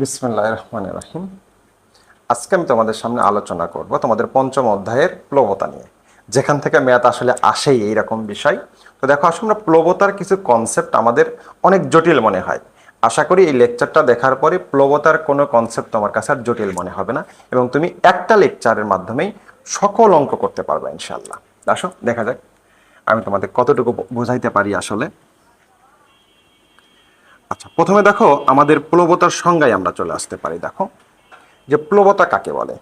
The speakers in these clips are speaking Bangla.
বিসমুল্লাহ রহমান রাহিম। আজকে আমি তোমাদের সামনে আলোচনা করব তোমাদের পঞ্চম অধ্যায়ের প্লবতা নিয়ে। যেখান থেকে ম্যাথ আসলে আসেই এইরকম বিষয়। তো দেখো আসলে আমরা প্লবতার কিছু কনসেপ্ট আমাদের অনেক জটিল মনে হয়। আশা করি এই লেকচারটা দেখার পরে প্লবতার কোনো কনসেপ্ট তোমার কাছে আর জটিল মনে হবে না এবং তুমি একটা লেকচারের মাধ্যমেই সকল অঙ্ক করতে পারবে ইনশাল্লাহ আসো, দেখা যাক। আমি তোমাদের কতটুকু বোঝাইতে পারি আসলে। আচ্ছা প্রথমে দেখো আমাদের প্লবতার সংজ্ঞায় আমরা চলে আসতে পারি, দেখো। যে প্লবতা কাকে বলে?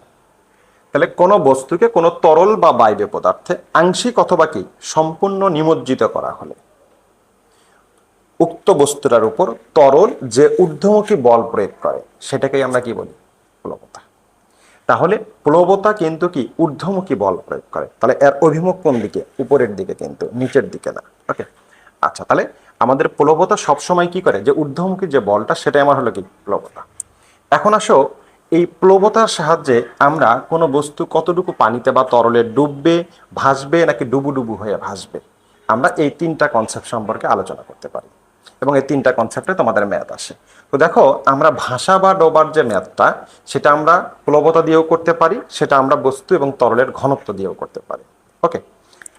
তাহলে কোনো বস্তুকে কোনো তরল বা বায়বে পদার্থে আংশিক অথবা কি সম্পূর্ণ নিমজ্জিত করা হলে। উক্ত বস্তুটার উপর তরল যে ঊর্ধ্বমুখী বল প্রয়োগ করে, সেটাকেই আমরা কি বলি? প্লবতা। তাহলে প্লবতা কিন্তু কি ঊর্ধ্বমুখী বল প্রয়োগ করে। তাহলে এর অভিমুখ কোন দিকে? উপরের দিকে কিন্তু, নিচের দিকে না। ওকে আচ্ছা তাহলে আমাদের প্লবতা সবসময় কি করে? যে ঊর্ধ্বমুখী যে বলটা, সেটাই আমার হলো কি? প্লবতা। এখন আসো, এই প্লবতার সাহায্যে আমরা কোনো বস্তু কতটুকু পানিতে বা তরলে ডুববে, ভাসবে, নাকি ডুবু ডুবু হয়ে ভাসবে? আমরা এই তিনটা কনসেপ্ট সম্পর্কে আলোচনা করতে পারি। এবং এই তিনটা কনসেপ্টে তোমাদের ম্যাথ আসে। তো দেখো, আমরা ভাষা বা ডোবার যে ম্যাথটা, সেটা আমরা প্লবতা দিয়েও করতে পারি, সেটা আমরা বস্তু এবং তরলের ঘনত্ব দিয়েও করতে পারি। ওকে?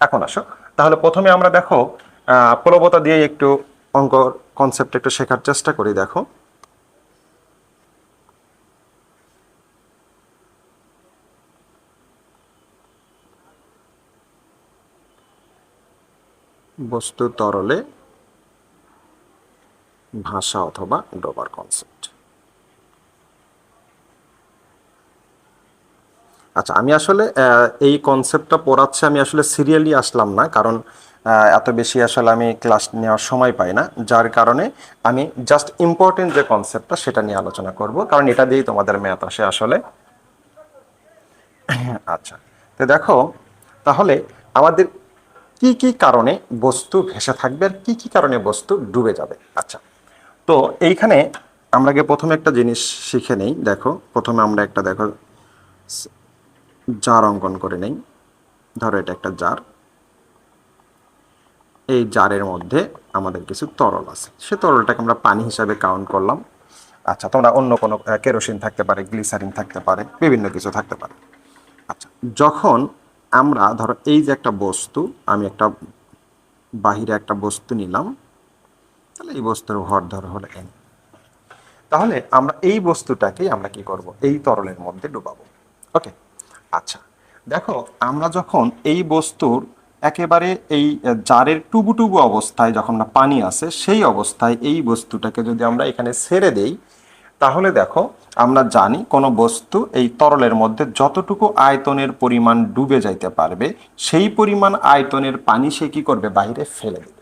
এখন আসো। তাহলে প্রথমে আমরা দেখো আহ, প্লবতা দিয়ে একটু অঙ্ক কনসেপ্ট একটু শেখার চেষ্টা করি দেখো। বস্তু তরলে ভাষা অথবা ডোবার কনসেপ্ট আচ্ছা আমি আসলে এই কনসেপ্টটা পড়াচ্ছে আমি আসলে সিরিয়ালি আসলাম না কারণ এত বেশি আসলে আমি ক্লাস নেওয়ার সময় পাই না, যার কারণে আমি জাস্ট ইম্পর্টেন্ট যে কনসেপ্টটা সেটা নিয়ে আলোচনা করব, কারণ এটা দিয়েই তোমাদের ম্যাথ আসে আসলে। আচ্ছা তো দেখো, তাহলে আমাদের কি কি কারণে বস্তু ভেসে থাকবে আর কি কি কারণে বস্তু ডুবে যাবে? আচ্ছা তো এইখানে আমরা আগে প্রথমে একটা জিনিস শিখে নেই, দেখো, প্রথমে আমরা একটা, দেখো জার অঙ্কন করে নেই। ধরো এটা একটা জার এই জারের মধ্যে আমাদের কিছু তরল আছে। সে তরলটাকে আমরা পানি হিসাবে কাউন্ট করলাম। আচ্ছা তোমরা অন্য কোনো কেরোসিন থাকতে পারে গ্লিসারিন থাকতে পারে, বিভিন্ন কিছু থাকতে পারে। আচ্ছা যখন আমরা, ধরো, এই যে একটা বস্তু, আমি একটা বাহিরে একটা বস্তু নিলাম, তাহলে এই বস্তুর ভর ধর হলো এন তাহলে আমরা এই বস্তুটাকে আমরা কি করব? এই তরলের মধ্যে ডুবাবো। ওকে আচ্ছা দেখো, আমরা যখন এই বস্তুর একেবারে এই জারের টুবু টুবু অবস্থায় যখন না পানি আসে, সেই অবস্থায় এই বস্তুটাকে যদি আমরা এখানে ছেড়ে দেই, তাহলে দেখো, আমরা জানি কোনো বস্তু এই তরলের মধ্যে যতটুকু আয়তনের পরিমাণ ডুবে যাইতে পারবে, সেই পরিমাণ আয়তনের পানি সে কী করবে? বাইরে ফেলে দেবে।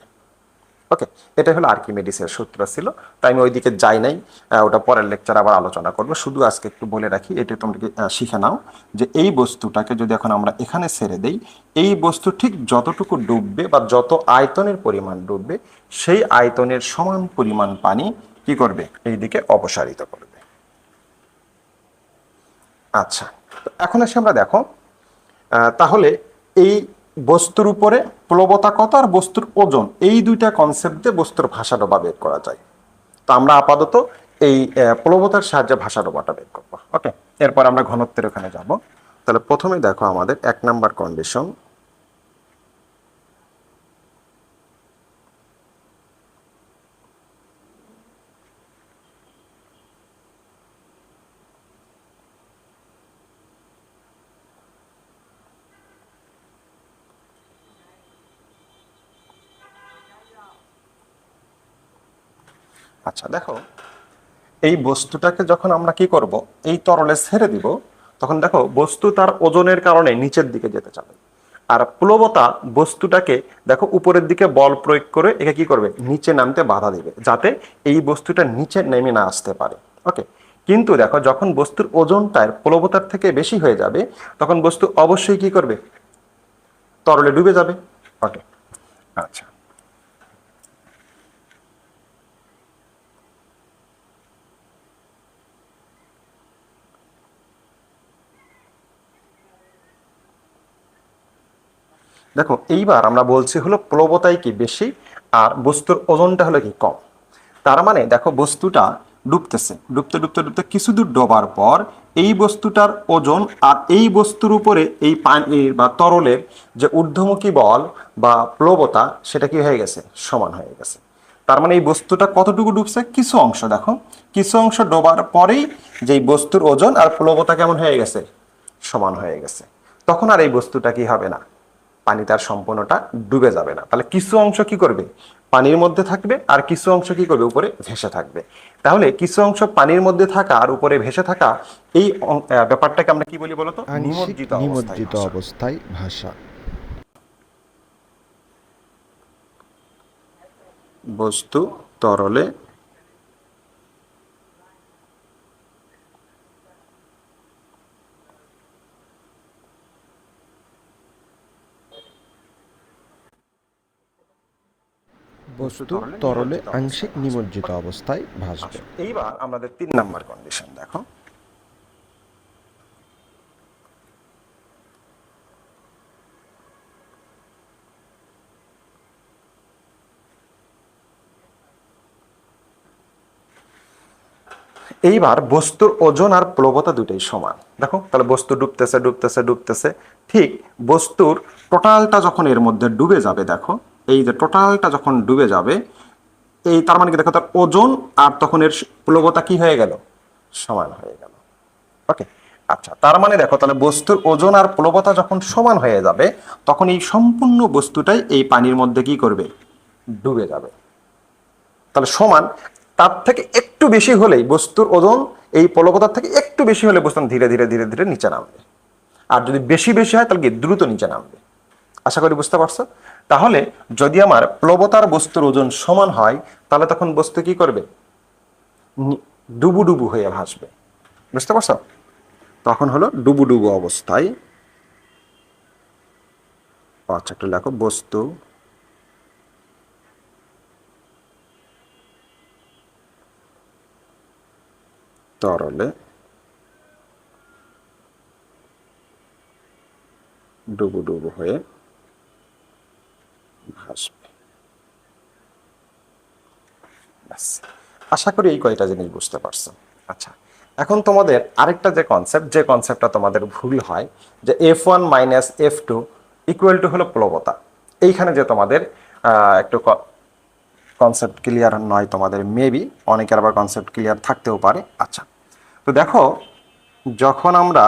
ওকে এটা হলো আর্কিমেডিসের সূত্র ছিল। তাই আমি ওইদিকে যাই নাই ওটা পরের লেকচার আবার আলোচনা করব। শুধু আজকে একটু বলে রাখি, এটা তোমাকে শিখে নাও যে এই বস্তুটাকে যদি এখন আমরা এখানে ছেড়ে দেই, এই বস্তু ঠিক যতটুকু ডুববে বা যত আয়তনের পরিমাণ ডুববে, সেই আয়তনের সমান পরিমাণ পানি কি করবে? এই দিকে অপসারিত করবে। আচ্ছা এখন এসে আমরা দেখো তাহলে এই বস্তুর উপরে প্লবতা কত আর বস্তুর ওজন, এই দুইটা কনসেপ্ট দিয়ে বস্তুর ভাষা ডোবা বের করা যায়। তো আমরা আপাতত এই প্লবতার সাহায্যে ভাষা ডোবাটা বের করব। ওকে এরপর আমরা ঘনত্বের ওখানে যাব। তাহলে প্রথমে দেখো আমাদের এক নাম্বার কন্ডিশন আচ্ছা দেখো, এই বস্তুটাকে যখন আমরা কি করব, এই তরলে ছেড়ে দিব, তখন দেখো, বস্তু তার ওজনের কারণে নিচের দিকে যেতে চাবে। আর প্লবতা বস্তুটাকে, দেখো, উপরের দিকে বল প্রয়োগ করে একে কি করবে, নিচে নামতে বাধা দেবে, যাতে এই বস্তুটা নিচে নেমে না আসতে পারে। ওকে কিন্তু দেখো, যখন বস্তুর ওজনটার প্লবতার থেকে বেশি হয়ে যাবে, তখন বস্তু অবশ্যই কি করবে? তরলে ডুবে যাবে। ওকে আচ্ছা। দেখো, এইবার আমরা বলছি হলো প্লবতাই কি বেশি আর বস্তুর ওজনটা হলো কি কম। তার মানে দেখো, বস্তুটা ডুবতেছে। ডুবতে ডুবতে ডুবতে কিছু দূর ডোবার পর এই বস্তুটার ওজন আর এই বস্তুর উপরে এই পানির বা তরলের যে ঊর্ধ্বমুখী বল বা প্লবতা, সেটা কি হয়ে গেছে? সমান হয়ে গেছে। তার মানে এই বস্তুটা কতটুকু ডুবছে? কিছু অংশ দেখো। কিছু অংশ ডোবার পরেই যে এই বস্তুর ওজন আর প্লবতা কেমন হয়ে গেছে? সমান হয়ে গেছে। তখন আর এই বস্তুটা কি হবে না? পানি তার সম্পূর্ণটা ডুবে যাবে না। তাহলে কিছু অংশ কি করবে? পানির মধ্যে থাকবে আর কিছু অংশ কি করবে? উপরে ভেসে থাকবে। তাহলে কিছু অংশ পানির মধ্যে থাকা আর উপরে ভেসে থাকা এই ব্যাপারটাকে আমরা কি বলি বলতো? নিমজ্জিত অবস্থায় অবস্থায় ভাষা। বস্তু তরলে বস্তু তরলে আংশিক নিমজ্জিত অবস্থায় ভাসবে। এইবার আমাদের তিন নাম্বার কন্ডিশন দেখো। এইবার বস্তুর ওজন আর প্লবতা দুটোই সমান। দেখো তাহলে বস্তু ডুবতেছে ডুবতেছে ডুবতেছে। ঠিক বস্তুর টোটালটা যখন এর মধ্যে ডুবে যাবে দেখো এই যে টোটালটা যখন ডুবে যাবে, এই তার মানে কি দেখো তার ওজন আর তখন এর প্লবতা কি হয়ে গেল? সমান হয়ে গেল। ওকে আচ্ছা তার মানে দেখো তাহলে বস্তুর ওজন আর প্লবতা যখন সমান হয়ে যাবে, তখন এই সম্পূর্ণ বস্তুটাই এই পানির মধ্যে কি করবে? ডুবে যাবে। তাহলে সমান, তার থেকে একটু বেশি হলেই বস্তুর ওজন এই প্লবতার থেকে একটু বেশি হলে বস্তু ধীরে ধীরে ধীরে ধীরে নিচে নামবে। আর যদি বেশি বেশি হয় তাহলে কি দ্রুত নিচে নামবে। আশা করি বুঝতে পারছ? তাহলে যদি আমার প্লবতার বস্তুর ওজন সমান হয়, তাহলে তখন বস্তু কি করবে? নি- ডুবু ডুবু হয়ে ভাসবে। বুঝতে পারছ? তখন হলো ডুবু ডুবু অবস্থায়। আচ্ছা একটু লেখো, বস্তু। তরলে। ডুবু ডুবু হয়ে ব্যাস। আশা করি এই কয়টা জিনিস বুঝতে পারছ। আচ্ছা এখন তোমাদের আরেকটা যে কনসেপ্ট যে কনসেপ্টটা তোমাদের ভুল হয়, যে F one minus F two equal to হলো প্লবতা এইখানে যে তোমাদের একটু কনসেপ্ট ক্লিয়ার নয় তোমাদের মেবি অনেকের আবার কনসেপ্ট ক্লিয়ার থাকতেও পারে। আচ্ছা তো দেখো, যখন আমরা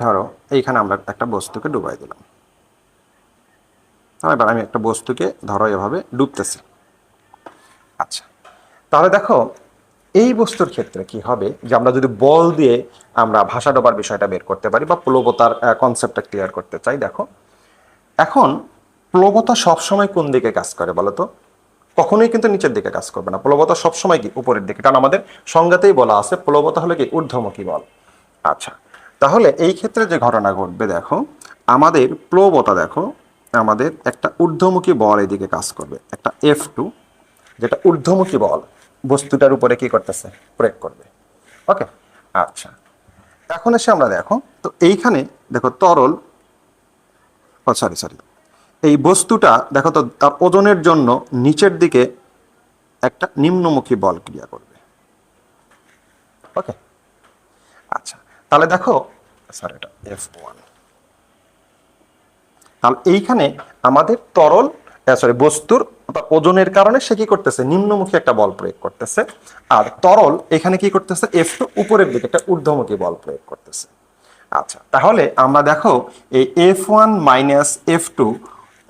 ধরো, এইখানে আমরা একটা বস্তুকে ডুবাই দিলাম। এবার আমি একটা বস্তুকে ধরো এভাবে ডুবতেছি। আচ্ছা তাহলে দেখো, এই বস্তুর ক্ষেত্রে কি হবে যে আমরা যদি বল দিয়ে আমরা ভাষা ডোবার বিষয়টা বের করতে পারি বা প্লবতার কনসেপ্টটা ক্লিয়ার করতে চাই, দেখো। এখন, প্লবতা সবসময় কোন দিকে কাজ করে বলো তো? কখনোই কিন্তু নিচের দিকে কাজ করবে না। প্লবতা সবসময় কি? উপরের দিকে। কারণ আমাদের সংজ্ঞাতেই বলা আছে, প্লবতা হলো কি? ঊর্ধ্বমুখী বল। আচ্ছা তাহলে এই ক্ষেত্রে যে ঘটনা ঘটবে দেখো, আমাদের প্লবতা দেখো, আমাদের একটা ঊর্ধ্বমুখী বল এদিকে কাজ করবে, একটা এফ টু যেটা ঊর্ধ্বমুখী বল, বস্তুটার উপরে কি করতেছে? প্রয়োগ করবে। ওকে আচ্ছা। এখন এসে আমরা দেখো, তো এইখানে দেখো তরল, ও সরি সরি এই বস্তুটা দেখো তো তার ওজনের জন্য নিচের দিকে একটা নিম্নমুখী বল ক্রিয়া করবে। ওকে আচ্ছা। তাহলে দেখো স্যার, এটা এফ ওয়ান এইখানে আমাদের তরল সরি বস্তুর ওজনের কারণে সে কি করতেছে? নিম্নমুখী একটা বল প্রয়োগ করতেছে। আর তরল এখানে কি করতেছে? এফ টু উপরের দিকে একটা ঊর্ধ্বমুখী বল প্রয়োগ করতেছে। আচ্ছা তাহলে আমরা দেখো, এই F one minus F two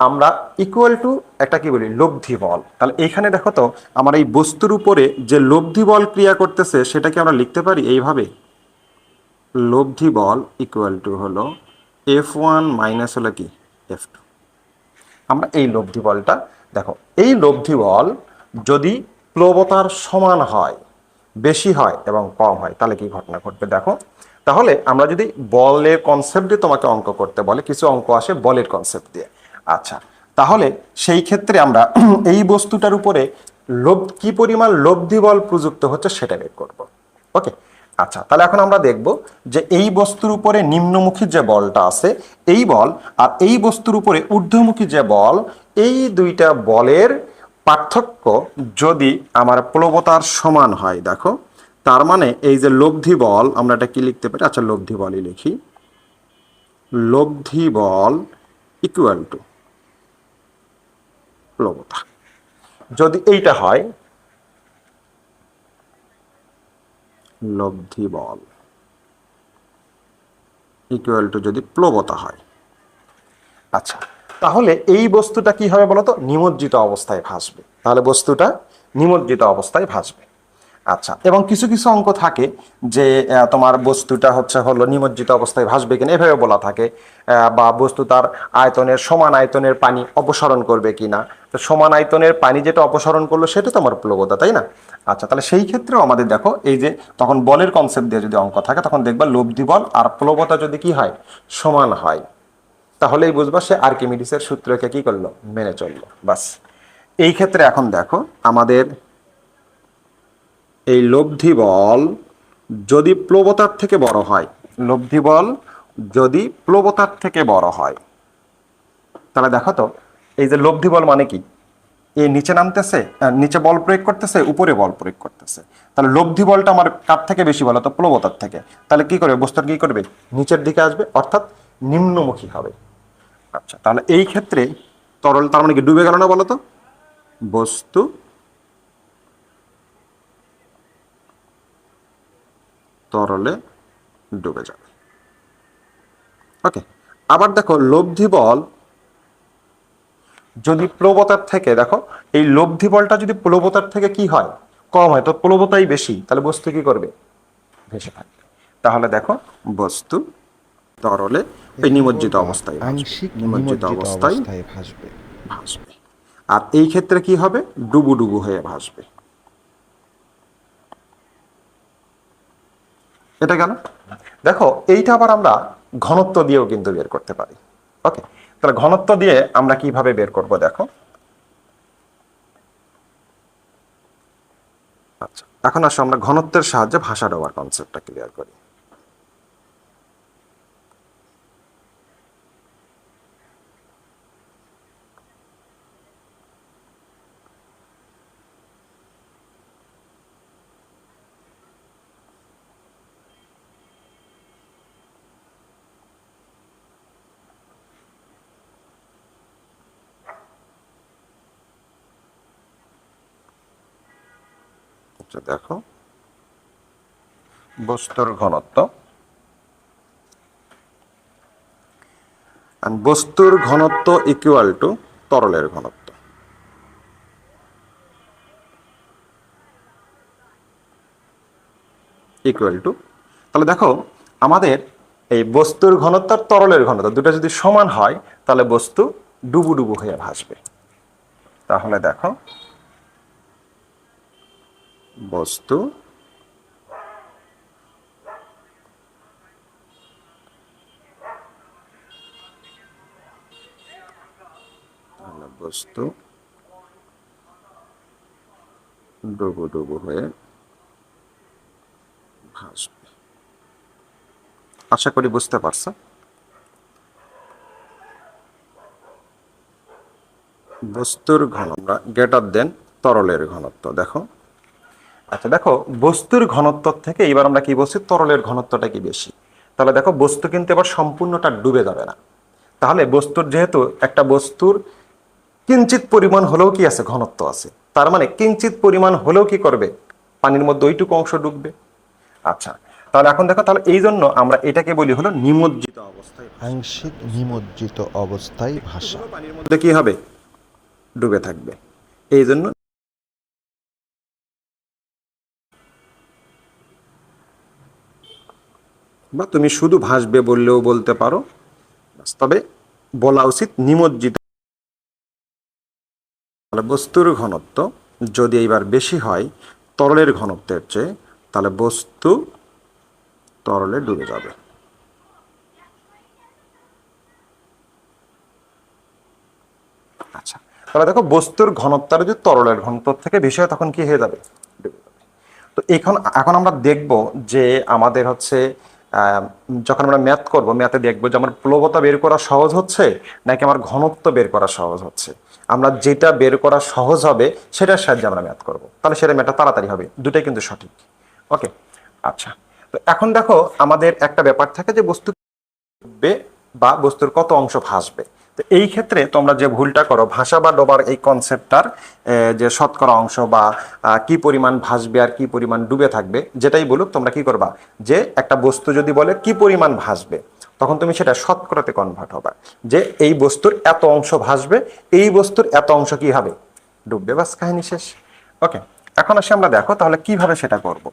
আমরা ইকুয়াল টু একটা কি বলি? লব্ধি বল। তাহলে এখানে দেখো তো, আমার এই বস্তুর উপরে যে লব্ধি বল ক্রিয়া করতেছে, সেটাকে আমরা লিখতে পারি এইভাবে। লব্ধি বল ইকুয়াল টু হলো এফ ওয়ান মাইনাস হলো কি? এফ টু আমরা এই লব্ধি বলটা, দেখো, এই লব্ধি বল যদি প্লবতার সমান হয়, বেশি হয় এবং কম হয়, তাহলে কি ঘটনা ঘটবে দেখো? তাহলে আমরা যদি বলের কনসেপ্ট দিয়ে তোমাকে অঙ্ক করতে বলে, কিছু অঙ্ক আসে বলের কনসেপ্ট দিয়ে। আচ্ছা তাহলে সেই ক্ষেত্রে আমরা এই বস্তুটার উপরে লোভ, কি পরিমাণ লব্ধি বল প্রযুক্ত হচ্ছে সেটা বের করব। ওকে আচ্ছা তাহলে এখন আমরা দেখব যে এই বস্তুর উপরে নিম্নমুখী যে বলটা আছে, এই বল আর এই বস্তুর উপরে ঊর্ধ্বমুখী যে বল, এই দুইটা বলের পার্থক্য যদি আমার প্লবতার সমান হয়, দেখো, তার মানে এই যে লব্ধি বল, আমরা এটা কি লিখতে পারি? আচ্ছা লব্ধি বলই লিখি। লব্ধি বল ইকুয়াল টু প্লবতা। যদি এইটা হয় লব্ধি বল। ইকুয়াল টু যদি প্লবতা হয়। আচ্ছা তাহলে এই বস্তুটা কি হবে বলতো? নিমজ্জিত অবস্থায় ভাসবে। তাহলে বস্তুটা নিমজ্জিত অবস্থায় ভাসবে। আচ্ছা এবং কিছু কিছু অঙ্ক থাকে যে তোমার বস্তুটা হচ্ছে হলো নিমজ্জিত অবস্থায় ভাসবে কিনা এভাবে বলা থাকে বা বস্তু তার আয়তনের সমান আয়তনের পানি অপসারণ করবে কিনা। তো সমান আয়তনের পানি যেটা অপসারণ করল, সেটা তো আমার প্লবতা তাই না? আচ্ছা তাহলে সেই ক্ষেত্রেও আমাদের দেখো, এই যে তখন বলের কনসেপ্ট দিয়ে যদি অঙ্ক থাকে, তখন দেখবা লব্ধি বল আর প্লবতা যদি কি হয়? সমান হয়। তাহলেই বুঝবা সে আর্কিমিডিসের সূত্রকে কি করল? মেনে চলল, বাস। এই ক্ষেত্রে এখন দেখো, আমাদের এই লব্ধি বল যদি প্লবতার থেকে বড় হয়, লব্ধি বল যদি প্লবতার থেকে বড় হয়। তাহলে দেখো তো, এই যে লব্ধি বল মানে কি? এ নিচে নামতেছে নিচে বল প্রয়োগ করতেছে, উপরে বল প্রয়োগ করতেছে। তাহলে লব্ধি বলটা আমার কার থেকে বেশি বলো? তো প্লবতার থেকে। তাহলে কি করবে? বস্তুর কি করবে? নিচের দিকে আসবে, অর্থাৎ নিম্নমুখী হবে। আচ্ছা তাহলে এই ক্ষেত্রে তরল, তার মানে কি ডুবে গেল না বলো তো বস্তু তরলে ডুবে যাবে। ওকে আবার দেখো লব্ধি বল। যদি প্লবতার থেকে দেখো এই লব্ধি বলটা যদি প্লবতার থেকে কি হয়? কম হয় তো প্লবতাই বেশি তাহলে বস্তু কি করবে? ভেসে থাকবে। তাহলে দেখো বস্তু তরলে এই নিমজ্জিত অবস্থায় আংশিক নিমজ্জিত অবস্থায় অবস্থায় ভাসবে। ভাসবে। আর এই ক্ষেত্রে কি হবে? ডুবু ডুবু হয়ে ভাসবে। এটা কেন? দেখো, এইটা আবার আমরা ঘনত্ব দিয়েও কিন্তু বের করতে পারি। ওকে তাহলে ঘনত্ব দিয়ে আমরা কীভাবে বের করব দেখো? আচ্ছা এখন আসো আমরা ঘনত্বের সাহায্যে ভাষা ডোবার কনসেপ্টটা ক্লিয়ার করি। দেখো। বস্তুর ঘনত্ব। বস্তুর ঘনত্ব ইকুয়াল টু তরলের ঘনত্ব। ইকুয়াল টু তাহলে দেখো, আমাদের এই বস্তুর ঘনত্ব আর তরলের ঘনত্ব দুটো যদি সমান হয়, তাহলে বস্তু ডুবু ডুবু হয়ে ভাসবে। তাহলে দেখো বস্তু বস্তু ডুবু ডুবু হয়ে ভাসবে। আশা করি বুঝতে পারছ। বস্তুর ঘন আমরা গেটার দেন তরলের ঘনত্ব, দেখো। আচ্ছা দেখো বস্তুর ঘনত্ব থেকে এবার আমরা কি বলছি তরলের ঘনত্বটা কি বেশি? তাহলে দেখো বস্তু কিন্তু এবার সম্পূর্ণটা ডুবে যাবে না। তাহলে বস্তুর যেহেতু একটা বস্তুর কিঞ্চিত পরিমাণ হলেও কি আছে ঘনত্ব আছে। তার মানে কিঞ্চিত পরিমাণ হলেও কি করবে? পানির মধ্যে ওইটুকু অংশ ডুববে। আচ্ছা তাহলে এখন দেখো তাহলে এই জন্য আমরা এটাকে বলি হলো নিমজ্জিত অবস্থায় আংশিক নিমজ্জিত অবস্থায় ভাষা। পানির মধ্যে কি হবে? ডুবে থাকবে। এই জন্য বা তুমি শুধু ভাসবে বললেও বলতে পারো। তবে বলা উচিত নিমজ্জিত বস্তুর ঘনত্ব যদি এইবার বেশি হয় তরলের ঘনত্বের চেয়ে, তাহলে বস্তু তরলে ডুবে যাবে। আচ্ছা তাহলে দেখো বস্তুর ঘনত্বটা যদি তরলের ঘনত্ব থেকে বেশি হয় তখন কি হয়ে যাবে? যাবে। তো এখন এখন আমরা দেখব যে আমাদের হচ্ছে যখন আমরা ম্যাথ করব, ম্যাথে দেখব যে আমার প্লবতা বের করা সহজ হচ্ছে নাকি আমার ঘনত্ব বের করা সহজ হচ্ছে। আমরা যেটা বের করা সহজ হবে, সেটার সাহায্যে আমরা ম্যাথ করব। তাহলে সেটা ম্যাথটা তাড়াতাড়ি হবে। দুটাই কিন্তু সঠিক। ওকে? আচ্ছা। তো এখন দেখো, আমাদের একটা ব্যাপার থাকে যে বস্তু বা বস্তুর কত অংশ ভাসবে। তো এই ক্ষেত্রে তোমরা যে ভুলটা করো, ভাষা বা ডোবার এই কনসেপ্টটার যে শতকরা অংশ বা কি পরিমাণ ভাসবে আর কি পরিমাণ ডুবে থাকবে, যেটাই বলুক, তোমরা কি করবা? যে একটা বস্তু যদি বলে কি পরিমাণ ভাসবে, তখন তুমি সেটা শতকরাতে কনভার্ট হবে। যে এই বস্তুর এত অংশ ভাসবে, এই বস্তুর এত অংশ কি হবে? ডুববে বাস কাহিনী শেষ। ওকে এখন আসি আমরা দেখো তাহলে কীভাবে সেটা করব।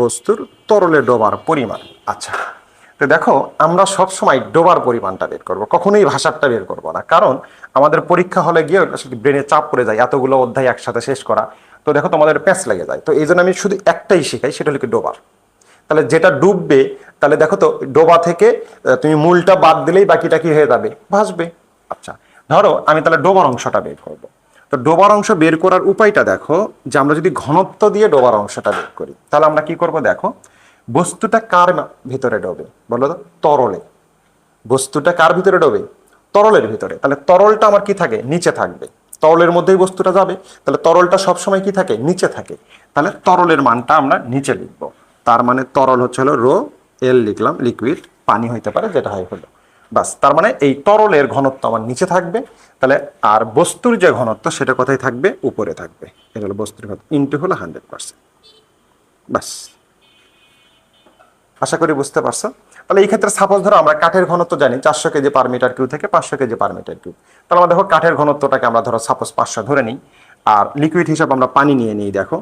বস্তুর তরলে ডোবার পরিমাণ। আচ্ছা তো দেখো, আমরা সব সময় ডোবার পরিমাণটা বের করব, কখনোই ভাষারটা বের করব না। কারণ আমাদের পরীক্ষা হলে গিয়ে ব্রেনে চাপ পড়ে যায়, এতগুলো অধ্যায় একসাথে শেষ করা। তো দেখো, তোমাদের প্যাঁচ লেগে যায়। তো এই জন্য আমি শুধু একটাই শেখাই, সেটা হলো কি ডোবার। তাহলে যেটা ডুববে, তাহলে দেখো তো, ডোবা থেকে তুমি মূলটা বাদ দিলেই বাকিটা কি হয়ে যাবে? ভাসবে। আচ্ছা ধরো আমি তাহলে ডোবার অংশটা বের করব। তো ডোবার অংশ বের করার উপায়টা দেখো, যে আমরা যদি ঘনত্ব দিয়ে ডোবার অংশটা বের করি, তাহলে আমরা কি করব দেখো, বস্তুটা কার ভিতরে ডোবে? বলো তো, তরলে। বস্তুটা কার ভিতরে ডোবে? তরলের ভিতরে। তাহলে তরলটা আমার কি থাকে? নিচে থাকবে। তরলের মধ্যেই বস্তুটা যাবে। তাহলে তরলটা সবসময় কি থাকে? নিচে থাকে। তাহলে তরলের মানটা আমরা নিচে লিখব। তার মানে তরল হচ্ছে হলো রো, এল লিখলাম, লিকুইড, পানি হইতে পারে, যেটা হয় হলো। বাস, তার মানে এই তরলের ঘনত্ব আমার নিচে থাকবে, তাহলে আর বস্তুর যে ঘনত্ব সেটা কোথায় থাকবে? উপরে থাকবে। এটা হলো বস্তুর ঘনত্ব ইন্টু হলো হান্ড্রেড পার্সেন্ট বাস। আশা করি বুঝতে পারছ? তাহলে এই ক্ষেত্রে সাপোজ ধরো আমরা কাঠের ঘনত্ব জানি, চারশো কেজি পার মিটার কিউ থেকে পাঁচশো কেজি পার মিটার কিউ তাহলে আমরা দেখো কাঠের ঘনত্বটাকে আমরা ধরো সাপোজ পাঁচশো ধরে নিই, আর লিকুইড হিসাবে আমরা পানি নিয়ে নিই, দেখো।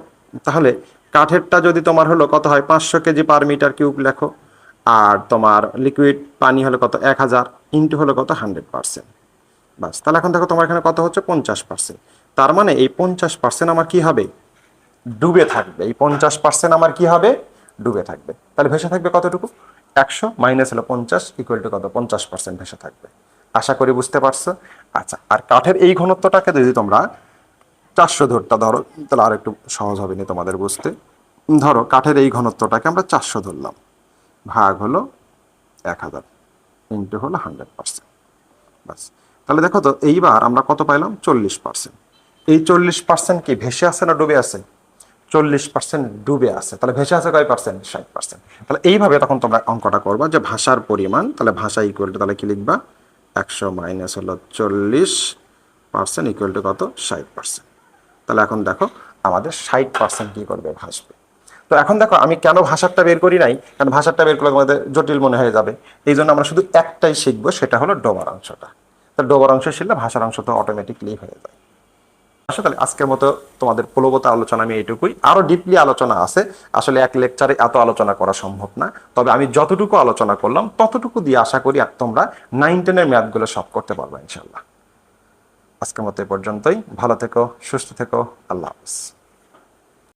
তাহলে কাঠেরটা যদি তোমার হলো কত হয়? পাঁচশো কেজি পার মিটার কিউব লেখো। আর তোমার লিকুইড পানি হলো কত? এক হাজার ইন্টু হলো কত? হান্ড্রেড পার্সেন্ট বাস, তাহলে এখন দেখো তোমার এখানে কত হচ্ছে? পঞ্চাশ পার্সেন্ট তার মানে এই পঞ্চাশ পার্সেন্ট আমার কি হবে? ডুবে থাকবে। এই পঞ্চাশ পার্সেন্ট আমার কি হবে? ডুবে থাকবে। তাহলে ভেসে থাকবে কতটুকু? একশো মাইনাস হলো পঞ্চাশ ইকুয়াল টু কত? পঞ্চাশ পার্সেন্ট ভেসে থাকবে। আশা করি বুঝতে পারছ? আচ্ছা আর কাঠের এই ঘনত্বটাকে যদি তোমরা চারশো ধরতা ধরো, তাহলে আর একটু সহজ হবে না তোমাদের বুঝতে। ধরো, কাঠের এই ঘনত্বটাকে আমরা চারশো ধরলাম। ভাগ হলো এক হাজার ইন্টু হলো হান্ড্রেড পার্সেন্ট। তাহলে দেখো তো, এইবার আমরা কত পাইলাম? চল্লিশ পার্সেন্ট। এই চল্লিশ পার্সেন্ট কি ভেসে আছে না ডুবে আছে চল্লিশ পার্সেন্ট ডুবে আছে তাহলে ভেসে আছে কয় পার্সেন্ট? ষাট পার্সেন্ট। তাহলে এইভাবে তখন তোমরা অঙ্কটা করবা যে ভাষার পরিমাণ, তাহলে ভাষা ইকুয়াল টু তাহলে কি লিখবা? একশো মাইনাস হলো চল্লিশ পার্সেন্ট ইকুয়াল টু কত? ষাট পার্সেন্ট। তাহলে এখন দেখো, আমাদের ষাট পার্সেন্ট কি করবে? ভাসবে। তো এখন দেখো, আমি কেন ভাষারটা বের করি নাই? কারণ ভাষারটা বের করলে আমাদের জটিল মনে হয়ে যাবে। এই জন্য আমরা শুধু একটাই শিখব, সেটা হলো ডোবার অংশটা। তো ডোবার অংশ শিখলে ভাষার অংশ তো অটোমেটিকলি হয়ে যায়। আসলে তাহলে, আজকের মতো তোমাদের প্রলবতা আলোচনা আমি এইটুকুই। আরও ডিপলি আলোচনা আছে। আসলে এক লেকচারে এত আলোচনা করা সম্ভব না। তবে আমি যতটুকু আলোচনা করলাম, ততটুকু দিয়ে আশা করি আর তোমরা নাইন টেনের ম্যাথগুলো সব করতে পারবে ইনশাল্লাহ আজকের মতো এ পর্যন্তই। ভালো থেকো, সুস্থ থেকো। আল্লাহ হাফিজ।